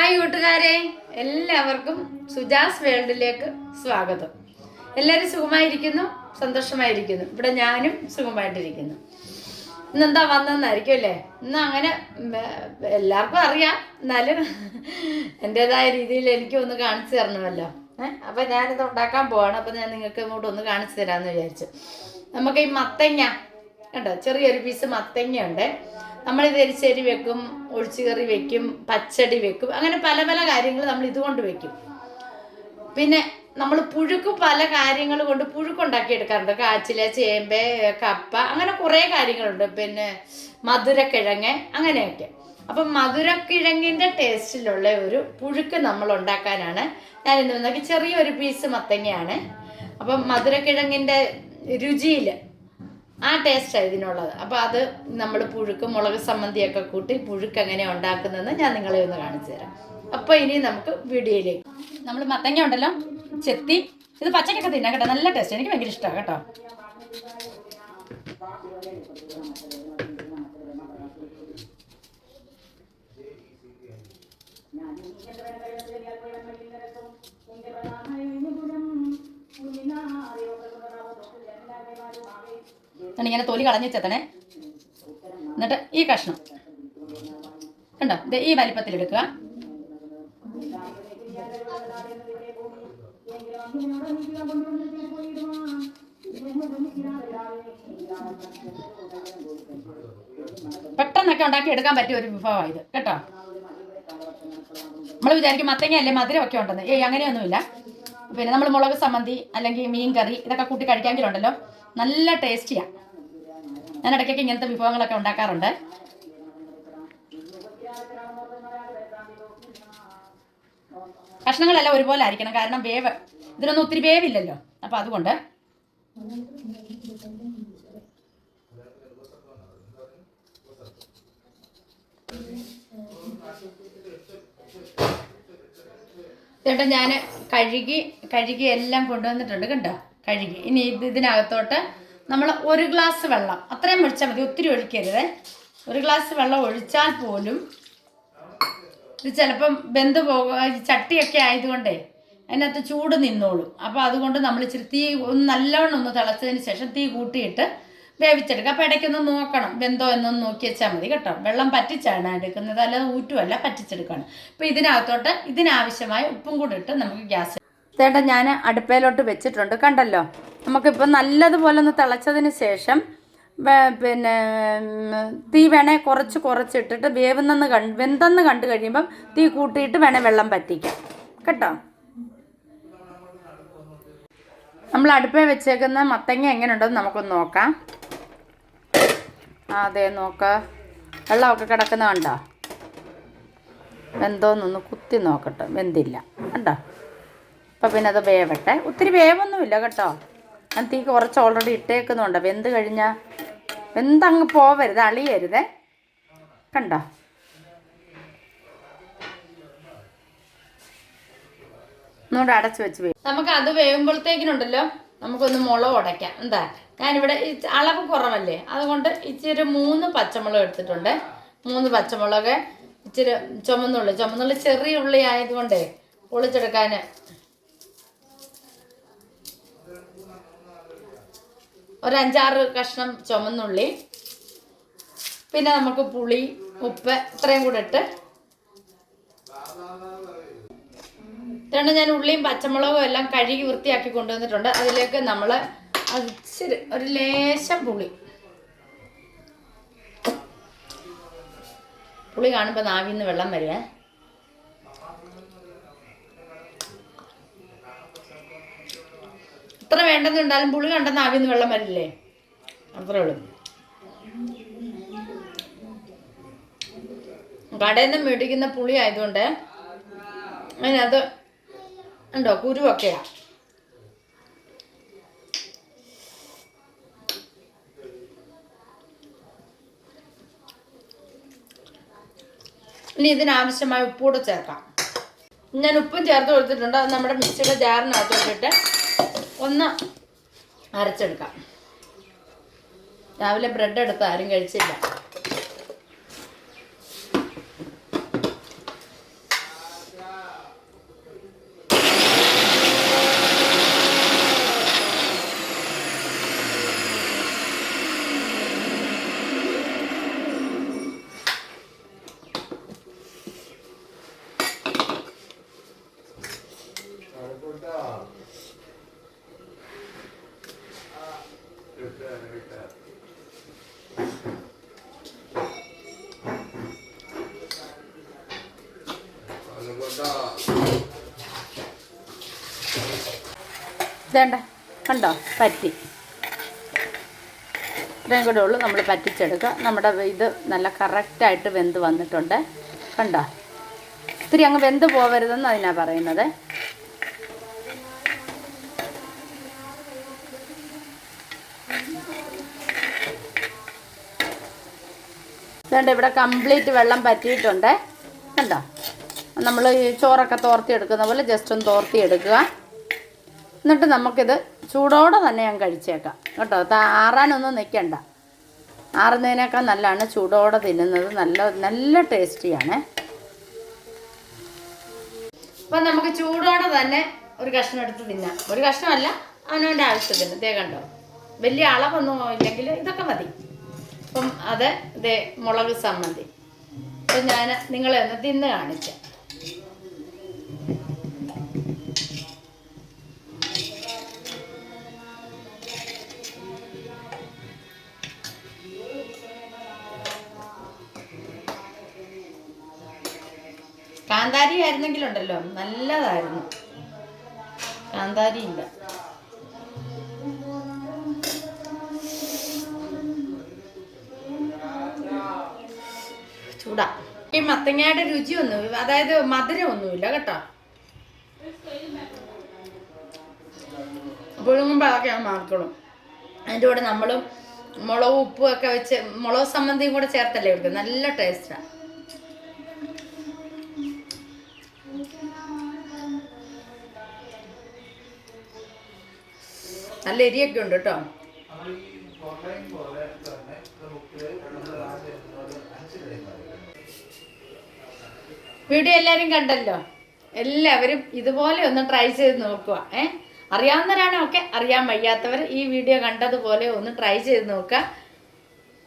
Hi കൂട്ടുകാരെ എല്ലാവർക്കും സുജാസ് വേൾഡിലേക്ക് സ്വാഗതം. എല്ലാവരും സുഖമായിരിക്കുന്നു? സന്തോഷമായിരിക്കുന്നു. ഇവിടെ ഞാനും സുഖമായിട്ടിരിക്കുന്നു. ഇന്നെന്താ വന്നെന്നായിരിക്കും അല്ലേ? ഇന്ന് അങ്ങനെ എല്ലാവർക്കും അറിയാം. എന്നാലും എന്റെതായ രീതിയിൽ എനിക്ക് ഒന്ന് കാണിച്ചു തരണമല്ലോ. ഏഹ് അപ്പം ഞാനിത് ഉണ്ടാക്കാൻ പോവാണ്. അപ്പം ഞാൻ നിങ്ങൾക്ക് ഇങ്ങോട്ട് ഒന്ന് കാണിച്ചു തരാമെന്ന് വിചാരിച്ചു. നമുക്ക് ഈ മത്തങ്ങ കണ്ടോ? ചെറിയൊരു പീസ് മത്തങ്ങ ഉണ്ട് നമ്മളിത് എരിശ്ശേരി വെക്കും ഒഴിച്ചുകറി വെക്കും പച്ചടി വെക്കും അങ്ങനെ പല പല കാര്യങ്ങൾ നമ്മൾ ഇതുകൊണ്ട് വെക്കും. പിന്നെ നമ്മൾ പുഴുക്ക് പല കാര്യങ്ങൾ കൊണ്ട് പുഴുക്കുണ്ടാക്കി എടുക്കാറുണ്ട്. കാച്ചില ചേമ്പ് കപ്പ അങ്ങനെ കുറേ കാര്യങ്ങളുണ്ട്. പിന്നെ മധുരക്കിഴങ്ങ് അങ്ങനെയൊക്കെ. അപ്പം മധുരക്കിഴങ്ങിന്റെ ടേസ്റ്റിലുള്ള ഒരു പുഴുക്ക് നമ്മൾ ഉണ്ടാക്കാനാണ് ഞാൻ ഇന്ന് ചെറിയൊരു പീസ് മത്തങ്ങയാണ്. അപ്പം മധുരക്കിഴങ്ങിന്റെ രുചിയിൽ ആ ടേസ്റ്റാണ് ഇതിനുള്ളത്. അപ്പോൾ അത് നമ്മൾ പുഴുക്ക് മുളക് സമ്മന്തിയൊക്കെ കൂട്ടി പുഴുക്ക് എങ്ങനെ ഉണ്ടാക്കുന്നതെന്ന് ഞാൻ നിങ്ങളെ ഒന്ന് കാണിച്ചു തരാം. അപ്പോൾ ഇനി നമുക്ക് വീഡിയോയിലേക്ക് നമ്മൾ മത്തങ്ങ ഉണ്ടല്ലോ ചെത്തി. ഇത് പച്ചക്കൊക്കെ തിന്നാം കേട്ടോ നല്ല ടേസ്റ്റ് എനിക്ക് ഭയങ്കര ഇഷ്ടമാണ് കേട്ടോ. എന്നിട്ട് ഇങ്ങനെ തൊലി കളഞ്ഞ് എന്നിട്ട് ഈ കഷ്ണം. കണ്ടോ ഇത് ഈ വലിപ്പത്തിൽ എടുക്കുക. പെട്ടെന്നൊക്കെ ഉണ്ടാക്കി എടുക്കാൻ പറ്റിയ ഒരു വിഭവമാണ് ഇത് കേട്ടോ. നമ്മൾ വിചാരിക്കും മത്തങ്ങ അല്ലേ മധുരമൊക്കെ ഉണ്ടെന്ന്. ഏയ് അങ്ങനെയൊന്നുമില്ല. പിന്നെ നമ്മൾ മുളക് സമ്മന്തി അല്ലെങ്കിൽ മീൻ കറി ഇതൊക്കെ കൂട്ടി കഴിക്കാമെങ്കിലുണ്ടല്ലോ. നല്ല ടേസ്റ്റിയാണ് ഞാൻ ഇടയ്ക്കൊക്കെ ഇങ്ങനത്തെ വിഭവങ്ങളൊക്കെ ഉണ്ടാക്കാറുണ്ട്. കഷ്ണങ്ങളെല്ലാം ഒരുപോലെ ആയിരിക്കണം കാരണം വേവ് ഇതിനൊന്നും ഒത്തിരി വേവില്ലല്ലോ. അപ്പം അതുകൊണ്ട്. ചേട്ടാ ഞാൻ കഴുകി കഴുകി എല്ലാം കൊണ്ടുവന്നിട്ടുണ്ട്. കണ്ടോ? കഴുകി. ഇനി ഇത് ഇതിനകത്തോട്ട് നമ്മൾ ഒരു ഗ്ലാസ് വെള്ളം അത്രയും ഒഴിച്ചാൽ മതി ഒത്തിരി ഒഴിക്കരുത്. ഒരു ഗ്ലാസ് വെള്ളം ഒഴിച്ചാൽ പോലും ഇത് ചിലപ്പം ബന്ധ പോകുക ചട്ടിയൊക്കെ ആയതുകൊണ്ടേ അതിനകത്ത് ചൂട് നിന്നോളും. അപ്പോൾ അതുകൊണ്ട് നമ്മൾ ഇച്ചിരി തീ ഒന്ന് നല്ലവണ്ണം ഒന്ന് തിളച്ചതിന് ശേഷം തീ കൂട്ടിയിട്ട് വേവിച്ചെടുക്കുക. അപ്പോൾ ഇടയ്ക്കൊന്ന് നോക്കണം ബന്ധോ എന്നൊന്ന് നോക്കി വെച്ചാൽ മതി കേട്ടോ. വെള്ളം പറ്റിച്ചാണ് എടുക്കുന്നത് അല്ലാതെ ഊറ്റുമല്ല പറ്റിച്ചെടുക്കണം. അപ്പോൾ ഇതിനകത്തോട്ട് ഇതിനാവശ്യമായ ഉപ്പും കൂടി ഇട്ട് നമുക്ക് ഗ്യാസ് ചേട്ടാ ഞാൻ അടുപ്പയിലോട്ട് വെച്ചിട്ടുണ്ട്. കണ്ടല്ലോ? നമുക്കിപ്പോൾ നല്ലതുപോലെ ഒന്ന് തിളച്ചതിന് ശേഷം പിന്നെ തീ വേണേ കുറച്ച് കുറച്ചിട്ടിട്ട് വേവുന്നെന്ന് കണ്ട് വെന്തെന്ന് കണ്ടു കഴിയുമ്പം തീ കൂട്ടിയിട്ട് വേണേ വെള്ളം പറ്റിക്കാം. കേട്ടോ? നമ്മൾ അടുപ്പേ വെച്ചേക്കുന്ന മത്തങ്ങ എങ്ങനെയുണ്ടെന്ന് നമുക്കൊന്ന് നോക്കാം. അതെ നോക്ക. വെള്ളമൊക്കെ കിടക്കുന്ന കണ്ടോ? വെന്തോന്നൊന്ന് കുത്തി നോക്കട്ടെ. വെന്തില്ല. കണ്ടോ? അപ്പം പിന്നെ അത് വേവട്ടെ. ഒത്തിരി വേവൊന്നുമില്ല കേട്ടോ. ഞാൻ തീ കുറച്ച് ഓൾറെഡി ഇട്ടേക്കുന്നുണ്ട്. വെന്ത് കഴിഞ്ഞാൽ വെന്തങ്ങ് പോവരുത് അളിയരുതേ. കണ്ടോ? ഒന്നുകൂടെ അടച്ചു വെച്ച് നമുക്ക് അത് വേവുമ്പോഴത്തേക്കിനുണ്ടല്ലോ നമുക്കൊന്ന് മുളക് ഉടയ്ക്കാം. എന്താ? ഞാനിവിടെ അളവ് കുറവല്ലേ? അതുകൊണ്ട് ഇച്ചിരി മൂന്ന് പച്ചമുളക് എടുത്തിട്ടുണ്ട്. മൂന്ന് പച്ചമുളക് ഇച്ചിരി ചുമന്നുള്ളി. ചുമന്നുള്ളി ചെറിയ ഉള്ളി ആയതുകൊണ്ടേ പൊളിച്ചെടുക്കാൻ ഒരു അഞ്ചാറ് കഷ്ണം ചുമന്നുള്ളി. പിന്നെ നമുക്ക് പുളി ഉപ്പ് ഇത്രയും കൂടെ ഇട്ട്. ഇതുകൊണ്ട് ഞാൻ ഉള്ളിയും പച്ചമുളകും എല്ലാം കഴുകി വൃത്തിയാക്കി കൊണ്ടുവന്നിട്ടുണ്ട്. അതിലേക്ക് നമ്മൾ ഇച്ചിരി ഒരു ലേശം പുളി. പുളി കാണുമ്പോൾ നാവിന്ന് വെള്ളം വരുവേ ഇത്ര വേണ്ടെന്ന് ഉണ്ടാലും പുളി കണ്ടെന്ന് ആവിന്ന് വെള്ളം വരില്ലേ? അത്രേ ഉള്ളൂ. കടയിൽ നിന്ന് മേടിക്കുന്ന പുളി ആയതുകൊണ്ട് അതിനകത്ത് ഉണ്ടോ? കുരുവൊക്കെയാ. ഇനി ഇതിനാവശ്യമായ ഉപ്പുകൂടെ ചേർക്കാം. ഞാൻ ഉപ്പും ചേർത്ത് കൊടുത്തിട്ടുണ്ട്. അത് നമ്മുടെ മിക്സിയുടെ ജാറിനകത്തോട്ടിട്ട് ഒന്ന് അരച്ചെടുക്കാം. രാവിലെ ബ്രെഡ് എടുത്ത് ആരും കഴിച്ചില്ല. വേണ്ട കണ്ടോ? പറ്റി. ഇത്രയും കൂടെ ഉള്ളു നമ്മൾ പറ്റിച്ചെടുക്കുക. നമ്മുടെ ഇത് നല്ല കറക്റ്റായിട്ട് വെന്ത് വന്നിട്ടുണ്ട്. കണ്ടോ? ഇത്തിരി അങ്ങ് വെന്ത് പോകരുതെന്ന് അതിനാണ് പറയുന്നത്. ഇതുകൊണ്ട് ഇവിടെ കംപ്ലീറ്റ് വെള്ളം പറ്റിയിട്ടുണ്ട്. കണ്ടോ? നമ്മൾ ഈ ചോറൊക്കെ തോർത്തി എടുക്കുന്ന പോലെ ജസ്റ്റ് ഒന്ന് തോർത്തി എടുക്കുക എന്നിട്ട് നമുക്കിത് ചൂടോടെ തന്നെ ഞാൻ കഴിച്ചേക്കാം. കേട്ടോ ആറാനൊന്നും നിൽക്കണ്ട ആറുന്നതിനേക്കാൾ നല്ലതാണ് ചൂടോടെ തിന്നുന്നത്. നല്ല നല്ല ടേസ്റ്റിയാണ്. അപ്പം നമുക്ക് ചൂടോടെ തന്നെ ഒരു കഷ്ണം എടുത്ത് തിന്നാം. ഒരു കഷ്ണമല്ല അവനവന്റെ ആവശ്യത്തിന്. തേ കണ്ടോ? വലിയ അളവൊന്നും ഇല്ലെങ്കിൽ ഇതൊക്കെ മതി. അപ്പം അത് ഇതേ മുളക് സമ്മന്തി അപ്പം ഞാൻ നിങ്ങളെ ഒന്ന് തിന്ന് കാണിക്കാം. കാന്താരി ആയിരുന്നെങ്കിലുണ്ടല്ലോ. നല്ലതായിരുന്നു. കാന്താരി ഇല്ല ചൂടാ ഈ മത്തങ്ങയുടെ രുചിയൊന്നും അതായത് മധുരമൊന്നുമില്ല കേട്ടോ. പുഴുങ്ങുമ്പോൾ അതൊക്കെ മാർക്കണം അതിന്റെ കൂടെ നമ്മളും മുളക് ഉപ്പും ഒക്കെ വെച്ച് മുളക് സമ്മന്തിയും കൂടെ ചേർത്തല്ലേ എടുക്കുന്നത് നല്ല ടേസ്റ്റാണ് നല്ല എരിയൊക്കെ ഉണ്ട് കേട്ടോ. വീഡിയോ എല്ലാവരും കണ്ടല്ലോ? എല്ലാവരും ഇതുപോലെ ഒന്ന് ട്രൈ ചെയ്ത് നോക്കുക ഏ? അറിയാവുന്നവരാണൊക്കെ അറിയാൻ വയ്യാത്തവർ ഈ വീഡിയോ കണ്ടതുപോലെ ഒന്ന് ട്രൈ ചെയ്ത് നോക്കുക.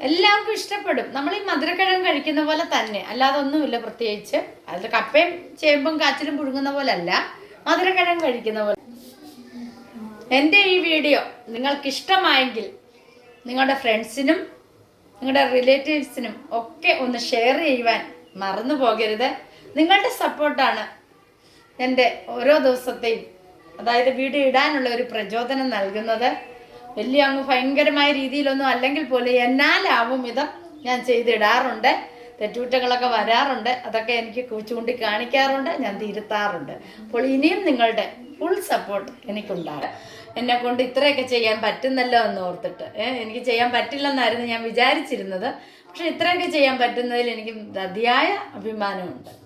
എല്ലാവർക്കും ഇഷ്ടപ്പെടും. നമ്മൾ ഈ മധുരക്കിഴങ്ങ് കഴിക്കുന്ന പോലെ തന്നെ. അല്ലാതെ ഒന്നുമില്ല പ്രത്യേകിച്ച്. അതിൽ കപ്പയും ചേമ്പും കാച്ചിലും പുഴുങ്ങുന്ന പോലെ അല്ല മധുരക്കിഴങ്ങ് കഴിക്കുന്ന പോലെ. എന്റെ ഈ വീഡിയോ നിങ്ങൾക്ക് ഇഷ്ടമായെങ്കിൽ നിങ്ങളുടെ ഫ്രണ്ട്സിനും നിങ്ങളുടെ റിലേറ്റീവ്സിനും ഒക്കെ ഒന്ന് ഷെയർ ചെയ്യുവാൻ മറന്നു പോകരുത്. നിങ്ങളുടെ സപ്പോർട്ടാണ് എന്റെ ഓരോ ദിവസത്തെയും അതായത് വീഡിയോ ഇടാനുള്ള ഒരു പ്രചോദനം നൽകുന്നത്. വലിയ അങ്ങ് ഭയങ്കരമായ രീതിയിലൊന്നും അല്ലെങ്കിൽ പോലും എന്നാലാവും വിധം ഞാൻ ചെയ്തിടാറുണ്ട്. തെറ്റുകുറ്റങ്ങളൊക്കെ വരാറുണ്ട്. അതൊക്കെ എനിക്ക് ചൂണ്ടി കാണിക്കാറുണ്ട് ഞാൻ തിരുത്താറുണ്ട്. അപ്പോൾ ഇനിയും നിങ്ങളുടെ ഫുൾ സപ്പോർട്ട് എനിക്കുണ്ടാകും. എന്നെ കൊണ്ട് ഇത്രയൊക്കെ ചെയ്യാൻ പറ്റുന്നല്ലോ എന്ന് ഓർത്തിട്ട്. എനിക്ക് ചെയ്യാൻ പറ്റില്ലെന്നായിരുന്നു ഞാൻ വിചാരിച്ചിരുന്നത്. പക്ഷെ ഇത്രയൊക്കെ ചെയ്യാൻ പറ്റുന്നതിൽ എനിക്ക് അതിയായ അഭിമാനമുണ്ട്.